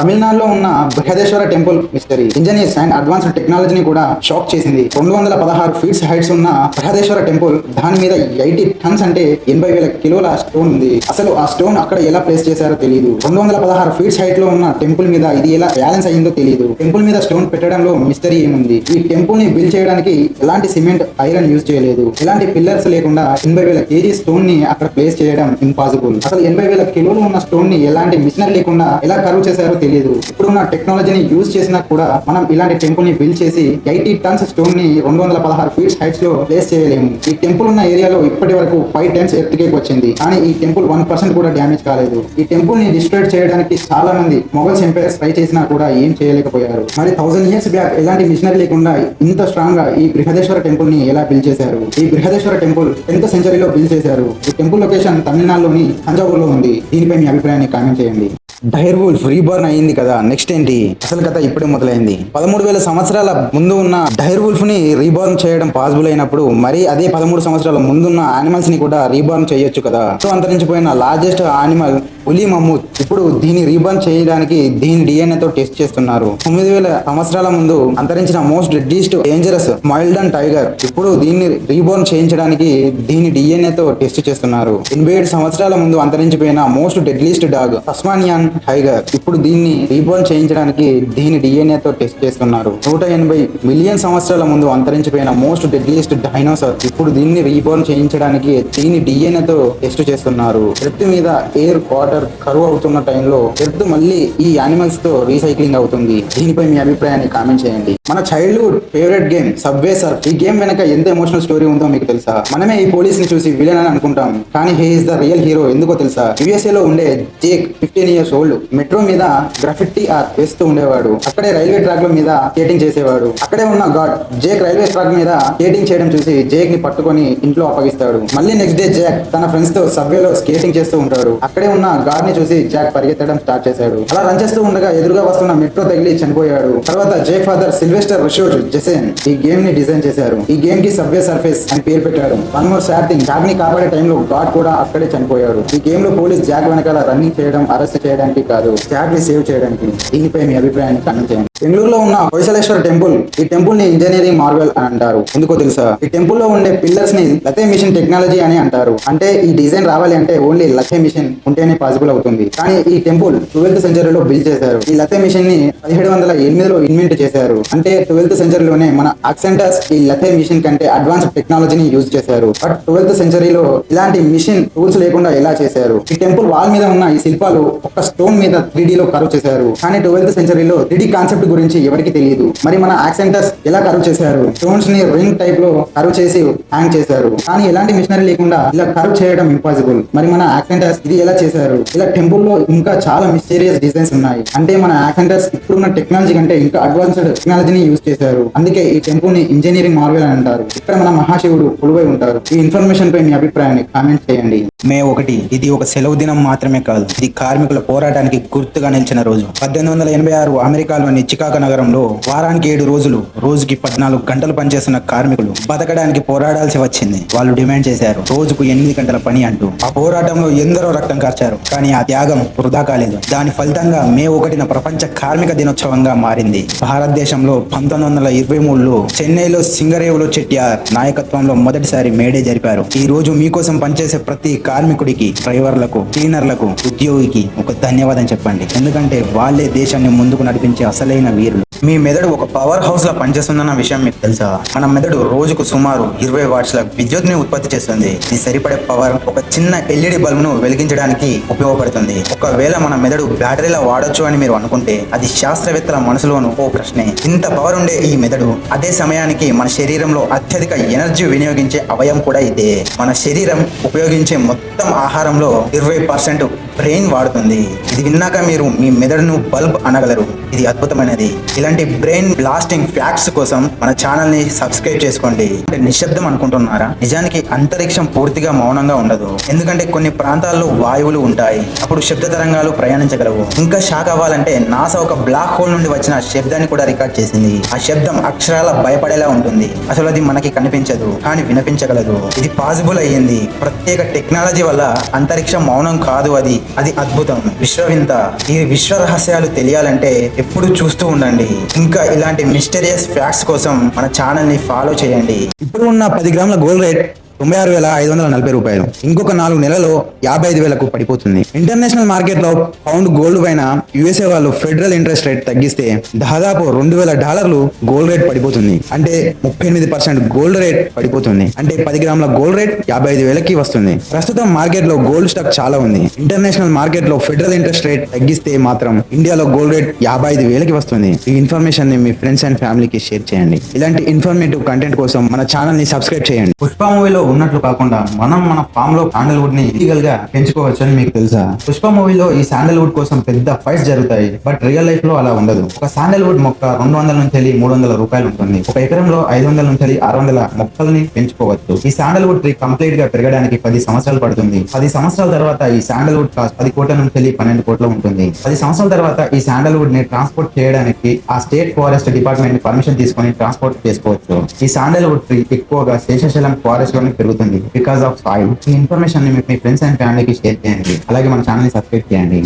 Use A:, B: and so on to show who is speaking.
A: తమిళనాడులో ఉన్న Brihadeeswara temple mystery engineers and advanced టెక్నాలజీని కూడా షాక్ చేసింది. రెండు వందల పదహారు ఫీట్స్ హైట్స్ ఉన్న బృహదేశ్వర టెంపుల్ దాని మీద ఎయిటీ టన్స్ అంటే ఎనభై వేల కిలోల స్టోన్ ఉంది. అసలు ఆ స్టోన్ అక్కడ ఎలా ప్లేస్ చేశారో తెలియదు రెండు వందల పదహారు ఫీట్స్ హైట్లో ఉన్న టెంపుల్ మీద ఇది ఎలా బ్యాలెన్స్ అయ్యిందో తెలియదు టెంపుల్ మీద స్టోన్ పెట్టడంలో మిస్టరీ ఏముంది? ఈ టెంపుల్ని బిల్డ్ చేయడానికి ఎలాంటి సిమెంట్ ఐరన్ యూజ్ చేయలేదు. ఎలాంటి పిల్లర్స్ లేకుండా ఎనభై వేల కేజీ స్టోన్ని అక్కడ ప్లేస్ చేయడం ఇంపాసిబుల్. అసలు ఎనభై వేల కిలోలు ఉన్న స్టోన్ని ఎలాంటి మిషనరీ లేకుండా ఎలా కరువు చేశారో తెలియదు ఇప్పుడున్న టెక్నాలజీని యూజ్ చేసినా కూడా మనం ఇలాంటి టెంపుల్ని బిల్డ్ చేసి ఎయిటీ టన్స్ స్టోన్ని రెండు వందల పదహారు ఫీట్స్ హైట్స్లో ప్లేస్ చేయలేము. ఈ టెంపుల్ ఉన్న ఏరియాలో ఇప్పటి వరకు ఫైవ్ టైమ్స్ ఎర్త్కేక్ వచ్చింది. కానీ ఈ టెంపుల్ వన్ పర్సెంట్ కూడా డ్యామేజ్ కాలేదు. ఈ టెంపుల్ని డిస్ట్రాయ్ చేయడానికి చాలా మంది మొఘల్స్ ఎంపైర్స్ ట్రై చేసినా కూడా ఏం చేయలేకపోయారు. మరి థౌసండ్ ఇయర్స్ బ్యాక్ ఎలాంటి మిషనరీ లేకుండా ఇంత స్ట్రాంగ్గా ఈ బృహదేశ్వర టెంపుల్ని ఎలా బిల్డ్ చేశారు? ఈ బృహదేశ్వర టెంపుల్ టెన్త్ సెంచరీలో బిల్డ్ చేశారు. ఈ టెంపుల్ లొకేషన్ తమిళనాడులోని తంజావూరులో ఉంది. దీనిపై మీ అభిప్రాయాన్ని కామెంట్ చేయండి. డైర్ వుల్ఫ్ రీబోర్న్ అయింది కదా నెక్స్ట్ ఏంటి? అసలు కథ ఇప్పుడే మొదలైంది. పదమూడు వేల సంవత్సరాల ముందు ఉన్న డైర్ వుల్ఫ్ని రీబోర్న్ చేయడం పాసిబుల్ అయినప్పుడు మరి అదే పదమూడు సంవత్సరాల ముందున్న యానిమల్స్ని కూడా రీబోర్న్ చేయొచ్చు కదా. సో అంతరించిపోయిన లార్జెస్ట్ యానిమల్ పులి మమ్మూత్ ఇప్పుడు దీన్ని రీబర్న్ చేయడానికి దీని డిఎన్ఏ తో టెస్ట్ చేస్తున్నారు. తొమ్మిది వేల సంవత్సరాల ముందు అంతరించిన మోస్ట్ డెడ్లీస్ట్ డేంజరస్ మైల్డన్ టైగర్ ఇప్పుడు దీన్ని రీబోర్న్ చేయించడానికి దీని డిఎన్ఏ తో టెస్ట్ చేస్తున్నారు. ఎనభై ఏడు సంవత్సరాల ముందు అంతరించిపోయిన most deadliest dog Tasmanian tiger ఇప్పుడు దీన్ని రీబోర్న్ చేయించడానికి దీని డిఎన్ఏ తో టెస్ట్ చేస్తున్నారు. నూట ఎనభై మిలియన్ సంవత్సరాల ముందు అంతరించిపోయిన మోస్ట్ డెడ్లీస్ట్ డైనోసార్ ఇప్పుడు దీన్ని రీబోర్న్ చేయించడానికి దీని DNA తో టెస్ట్ చేస్తున్నారు. ఎర్త్ మీద ఎయిర్ వాటర్ కరువు అవుతున్న టైంలో ఎర్త్ మళ్ళీ ఈ యానిమల్స్తో రీసైక్లింగ్ అవుతుంది. దీనిపై మీ అభిప్రాయాన్ని కామెంట్ చేయండి. మన childhood favourite game Subway surf. ఈ గేమ్ వెనక ఎంత ఎమోషనల్ స్టోరీ ఉందో మీకు తెలుసా? మనమే ఈ పోలీస్ని చూసి విలన్ అని అనుకుంటాం. కానీ he is the real hero ఎందుకో తెలుసా? యుఎస్ఏ లో ఉండే Jake fifteen years old metro మీద గ్రాఫిటీ ఆర్ట్ వేస్తూ ఉండేవాడు. అక్కడే రైల్వే ట్రాక్ మీద స్కేటింగ్ చేసేవాడు. అక్కడే ఉన్న గాడ్ జేక్ రైల్వే ట్రాక్ మీద స్కేటింగ్ చేయడం చూసి జేక్ని పట్టుకొని ఇంట్లో అప్పగిస్తాడు. మళ్ళీ నెక్స్ట్ డే జాక్ తన ఫ్రెండ్స్తో సబ్వేలో స్కేటింగ్ చేస్తూ ఉంటాడు. అక్కడే ఉన్న గాడ్ని చూసి జాక్ పరిగెత్తడం స్టార్ట్ చేశాడు. అలా రన్ చేస్తూ ఉండగా ఎదురుగా వస్తున్న మెట్రో తగిలి చనిపోయాడు. తర్వాత జేక్ ఫాదర్ సిల్వెస్టర్ రిషోజ్ జెసెన్ ఈ గేమ్ని డిజైన్ చేశారు. ఈ గేమ్కి సబ్వే సర్ఫేస్ అని పేరు పెట్టాడు. One more sad thing. జాక్ని కాపాడే టైంలో గాడ్ కూడా అక్కడే చనిపోయాడు. ఈ గేమ్లో పోలీస్ జాక్ వెనకాల రన్నింగ్ చేయడం అరెస్ట్ చేయడానికి కాదు. జాక్ సేవ్ చేయడానికి దీనిపై మీ అభిప్రాయాన్ని కనుక చేయండి. బెంగళూరులో ఉన్న హొయసలేశ్వర టెంపుల్ ఈ టెంపుల్ని ఇంజనీరింగ్ మార్వెల్ అని అంటారు. ఎందుకో తెలుసా? ఈ టెంపుల్లో ఉండే పిల్లర్స్ని లతే మిషన్ టెక్నాలజీ అని అంటారు. అంటే ఈ డిజైన్ రావాలి అంటే ఓన్లీ లతే మిషన్ ఉంటేనే పాసిబుల్ అవుతుంది. కానీ ఈ టెంపుల్ ట్వెల్త్ సెంచరీలో బిల్డ్ చేశారు. ఈ లతే మిషన్ని పదిహేడు వందల ఎనిమిదిలో ఇన్వెంట్ చేశారు. అంటే ట్వెల్త్ సెంచరీలోనే మన అక్సెంటర్స్ ఈ లతే మిషన్ కంటే అడ్వాన్స్ టెక్నాలజీని యూజ్ చేశారు. బట్ ట్వెల్త్ సెంచరీలో ఇలాంటి మిషన్ టూల్స్ లేకుండా ఎలా చేశారు? ఈ టెంపుల్ వాల్ మీద ఉన్న ఈ శిల్పాలు ఒక స్టోన్ మీద త్రీ లో కరువు చేశారు. కానీ ట్వెల్త్ సెంచరీలో త్రీ కాన్సెప్ట్ గురించి ఎవరికి తెలియదు. మరి మన యాక్సెంటర్స్ ఎలా కరువు చేశారు? స్టోన్స్ని రింగ్ టైప్లో కరువు చేసి హ్యాంగ్ చేశారు. కానీ ఎలాంటి మిషనరీ లేకుండా ఇలా కరువు చేయడం ఇంపాసిబుల్ మరి మన యాక్సెంటర్స్ ఇది ఎలా చేశారు? ఇలా టెంపుల్లో ఇంకా చాలా మిస్టీరియస్ డిజైన్స్ ఉన్నాయి. అంటే మన యాక్సెంటర్స్ ఇప్పుడున్న టెక్నాలజీ కంటే ఇంకా అడ్వాన్స్డ్ టెక్నాలజీని యూజ్ చేశారు. అందుకే ఈ టెంపుల్ని ఇంజనీరింగ్ మార్వెల్ అని అంటారు. ఇక్కడ మన మహాశివుడు కొలువై ఉంటారు. ఈ ఇన్ఫర్మేషన్ పై మీ అభిప్రాయాన్ని కామెంట్ చేయండి.
B: మే ఒకటి ఇది ఒక సెలవు దినం మాత్రమే కాదు. ఇది కార్మికుల పోరాటానికి గుర్తుగా నిలిచిన రోజు. పద్దెనిమిది వందల ఎనభై ఆరు అమెరికాలోని చికాగో నగరంలో వారానికి ఏడు రోజులు రోజుకి పద్నాలుగు గంటలు పనిచేస్తున్న కార్మికులు బతకడానికి పోరాడాల్సి వచ్చింది. వాళ్ళు డిమాండ్ చేశారు రోజుకు ఎనిమిది గంటల పని అంటూ. ఆ పోరాటంలో ఎందరో రక్తం కార్చారు కానీ ఆ త్యాగం వృధా కాలేదు. దాని ఫలితంగా మే ఒకటిన ప్రపంచ కార్మిక దినోత్సవంగా మారింది. భారతదేశంలో పంతొమ్మిది వందల ఇరవై మూడులో చెన్నైలో సింగరేవులో చెట్టియార్ నాయకత్వంలో మొదటిసారి మేడే జరిపారు. ఈ రోజు మీకోసం పనిచేసే ప్రతి కార్మికుడికి డ్రైవర్లకు క్లీనర్లకు ఉద్యోగికి ఒక ధన్యవాదం చెప్పండి. ఎందుకంటే వాళ్ళే దేశాన్ని ముందుకు నడిపించే అసలైన వీరులు మీ మెదడు ఒక పవర్ హౌస్ లా పనిచేస్తుందన్న విషయం మీకు తెలుసా? మన మెదడు రోజుకు సుమారు ఇరవై వాట్స్ల విద్యుత్ని ఉత్పత్తి చేస్తుంది. ఇది సరిపడే పవర్ ఒక చిన్న ఎల్ఈడి బల్బును వెలిగించడానికి ఉపయోగపడుతుంది. ఒకవేళ మన మెదడు బ్యాటరీలా వాడొచ్చు అని మీరు అనుకుంటే అది శాస్త్రవేత్తల మనసులోను ఓ ప్రశ్నే. ఇంత పవర్ ఉండే ఈ మెదడు అదే సమయానికి మన శరీరంలో అత్యధిక ఎనర్జీ వినియోగించే అవయం కూడా ఇదే. మన శరీరం ఉపయోగించే మొత్తం ఆహారంలో ఇరవై పర్సెంట్ బ్రెయిన్ వాడుతుంది. ఇది విన్నాక మీరు మీ మెదడును బల్బ్ అనగలరు. ఇది అద్భుతమైనది. ఇలాంటి బ్రెయిన్ బ్లాస్టింగ్ ఫ్యాక్ట్స్ కోసం మన ఛానల్ని సబ్స్క్రైబ్ చేసుకోండి. అంటే నిశ్శబ్దం అనుకుంటున్నారా? నిజానికి అంతరిక్షం పూర్తిగా మౌనంగా ఉండదు. ఎందుకంటే కొన్ని ప్రాంతాల్లో వాయువులు ఉంటాయి. అప్పుడు శబ్ద తరంగాలు ప్రయాణించగలవు. ఇంకా షాక్ అవ్వాలంటే నాసా ఒక బ్లాక్ హోల్ నుండి వచ్చిన శబ్దాన్ని కూడా రికార్డ్ చేసింది. ఆ శబ్దం అక్షరాల భయపడేలా ఉంటుంది. అసలు అది మనకి కనిపించదు కానీ వినిపించగలదు. ఇది పాసిబుల్ అయ్యింది. ప్రత్యేక టెక్నాలజీ వల్ల అంతరిక్షం మౌనం కాదు అది. అది అద్భుతం. విశ్వవింత. ఈ విశ్వ రహస్యాలు తెలియాలంటే ఎప్పుడు చూస్తూ ఉండండి. ఇంకా ఇలాంటి మిస్టీరియస్ ఫ్యాక్ట్స్ కోసం మన ఛానల్ని ఫాలో చేయండి. ఇప్పుడు ఉన్న పది గ్రాముల గోల్డ్ రేట్ తొంభై ఆరు వేల ఐదు వందల నలభై రూపాయలు. ఇంకొక నాలుగు నెలలో యాభై ఐదు వేలకు పడిపోతుంది. ఇంటర్నేషనల్ మార్కెట్లో పౌండ్ గోల్డ్ పైన యుఎస్ఏ వాళ్ళు ఫెడరల్ ఇంట్రెస్ట్ రేట్ తగ్గిస్తే దాదాపు రెండు వేల డాలర్లు గోల్డ్ రేట్ పడిపోతుంది. అంటే ముప్పై ఎనిమిది పర్సెంట్ గోల్డ్ రేట్ పడిపోతుంది. అంటే పది గ్రాముల గోల్డ్ రేట్ యాభై ఐదు వేలకి వస్తుంది. ప్రస్తుతం మార్కెట్లో గోల్డ్ స్టాక్ చాలా ఉంది. ఇంటర్నేషనల్ మార్కెట్లో ఫెడరల్ ఇంట్రెస్ట్ రేట్ తగ్గిస్తే మాత్రం ఇండియాలో గోల్డ్ రేట్ యాభై ఐదు వేలకి వస్తుంది. ఈ ఇన్ఫర్మేషన్ని మీ ఫ్రెండ్స్ అండ్ ఫ్యామిలీకి షేర్ చేయండి. ఇలాంటి ఇన్ఫర్మేటివ్ కంటెంట్ కోసం మన ఛానల్ని సబ్స్క్రైబ్ చేయండి. పుష్ప మూవీలో ఉన్నట్లు కాకుండా మనం మన ఫామ్లో శాండల్వుడ్ని లీగల్గా పెంచుకోవచ్చు అని మీకు తెలుసా? పుష్ప మూవీలో ఈ శాండల్వుడ్ కోసం పెద్ద ఫైట్స్ జరుగుతాయి బట్ రియల్ లైఫ్లో అలా ఉండదు. ఒక శాండల్వుడ్ మొక్క రెండు వందల నుంచి మూడు వందల రూపాయలు ఉంటుంది. ఒక ఎకరంలో ఐదు వందల నుంచి ఆరు వందల మొక్కల్ని పెంచుకోవచ్చు. ఈ శాండల్వుడ్ ట్రీ కంప్లీట్గా పెరగడానికి పది సంవత్సరాలు పడుతుంది. పది సంవత్సరాల తర్వాత ఈ శాండల్వుడ్ కాస్ట్ పది కోట్ల నుంచి పన్నెండు కోట్ల ఉంటుంది. పది సంవత్సరాల తర్వాత ఈ శాండల్వుడ్ని ట్రాన్స్పోర్ట్ చేయడానికి ఆ స్టేట్ ఫారెస్ట్ డిపార్ట్మెంట్ పర్మిషన్ తీసుకొని ట్రాన్స్పోర్ట్ చేసుకోవచ్చు. ఈ శాండల్వుడ్ ట్రీ ఎక్కువగా శేషశలం ఫారెస్ట్లోని పెరుగుతుంది. బికాస్ ఆఫ్ సాయిల్ ఈ ఇన్ఫర్మేషన్ని మీ ఫ్రెండ్స్ అండ్ ఫ్యామిలీకి షేర్ చేయండి. అలాగే మన ఛానల్ని సబ్స్క్రైబ్ చేయండి.